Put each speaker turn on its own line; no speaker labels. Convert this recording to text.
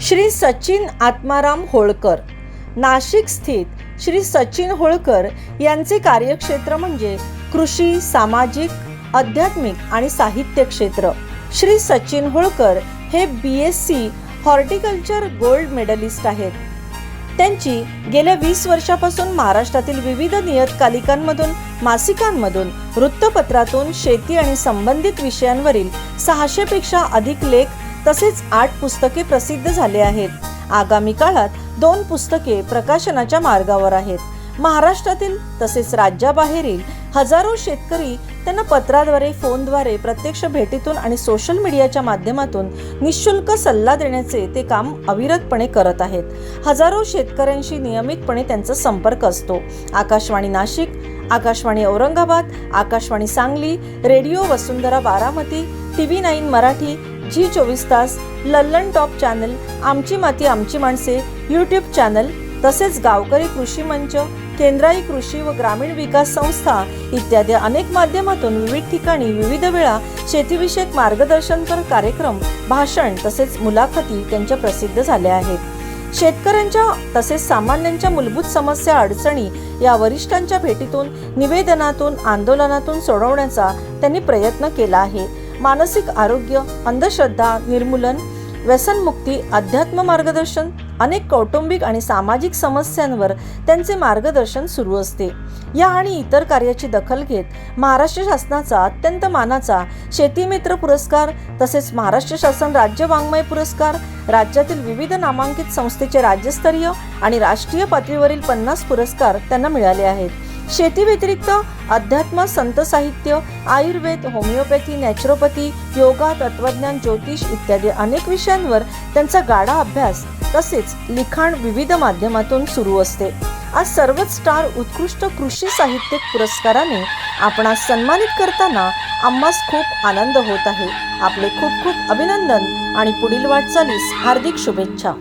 श्री सचिन आत्माराम होळकर. नाशिक स्थित श्री सचिन होळकर यांचे कार्यक्षेत्र म्हणजे कृषी सामाजिक आध्यात्मिक आणि साहित्य क्षेत्र. श्री सचिन होळकर हे B S C horticulture gold medalist आहेत. त्यांची गेल्या वीस वर्षापासून महाराष्ट्रातील विविध नियतकालिकांमधून मासिकांमधून वृत्तपत्रातून शेती आणि संबंधित विषयांवरील सहाशेपेक्षा अधिक लेख तसेच आठ पुस्तके प्रसिद्ध झाले आहेत. आगामी काळात दोन पुस्तके प्रकाशनाच्या मार्गावर आहेत. महाराष्ट्रातील तसेच राज्याबाहेरील हजारो शेतकरी त्यांना पत्राद्वारे फोनद्वारे प्रत्यक्ष भेटीतून आणि सोशल मीडियाच्या माध्यमातून निशुल्क सल्ला देण्याचे ते काम अविरतपणे करत आहेत. हजारो शेतकऱ्यांशी नियमितपणे त्यांचा संपर्क असतो. Akashvani Nashik Akashvani Aurangabad Akashvani Sangli radio Vasundhara Baramati T V nine Marathi Zee Chovis Taas Lallan top channel आमची माती आमची माणसे यूट्यूब चॅनल तसेच गावकरी कृषी मंच केंद्राई कृषी व ग्रामीण विकास संस्था इत्यादी अनेक माध्यमातून विविध ठिकाणी विविध वेळा शेतीविषयक मार्गदर्शनपर कार्यक्रम भाषण तसेच मुलाखती त्यांच्या प्रसिद्ध झाल्या आहेत. शेतकऱ्यांच्या तसेच सामान्यांच्या मूलभूत समस्या अडचणी या वरिष्ठांच्या भेटीतून निवेदनातून आंदोलनातून सोडवण्याचा त्यांनी प्रयत्न केला आहे. मानसिक आरोग्य अंधश्रद्धा निर्मूलन व्यसनमुक्ती अध्यात्म मार्गदर्शन अनेक कौटुंबिक आणि सामाजिक समस्यांवर त्यांचे मार्गदर्शन सुरू असते. या आणि इतर कार्याची दखल घेत महाराष्ट्र शासनाचा अत्यंत मानाचा शेतीमित्र पुरस्कार तसेच महाराष्ट्र शासन राज्य वाङ्मय पुरस्कार राज्यातील विविध नामांकित संस्थेचे राज्यस्तरीय आणि राष्ट्रीय पातळीवरील पन्नास पुरस्कार त्यांना मिळाले आहेत. शेती व्यतिरिक्त अध्यात्म संत साहित्य आयुर्वेद होमिओपॅथी नॅचरोपॅथी योगा तत्वज्ञान ज्योतिष इत्यादी अनेक विषयांवर त्यांचा गाढा अभ्यास तसेच लिखाण विविध माध्यमातून सुरू असते. आज सर्वच स्टार उत्कृष्ट कृषी साहित्य पुरस्काराने आपणास सन्मानित करताना आम्हास खूप आनंद होत आहे. आपले खूप खूप अभिनंदन आणि पुढील वाटचालीस हार्दिक शुभेच्छा.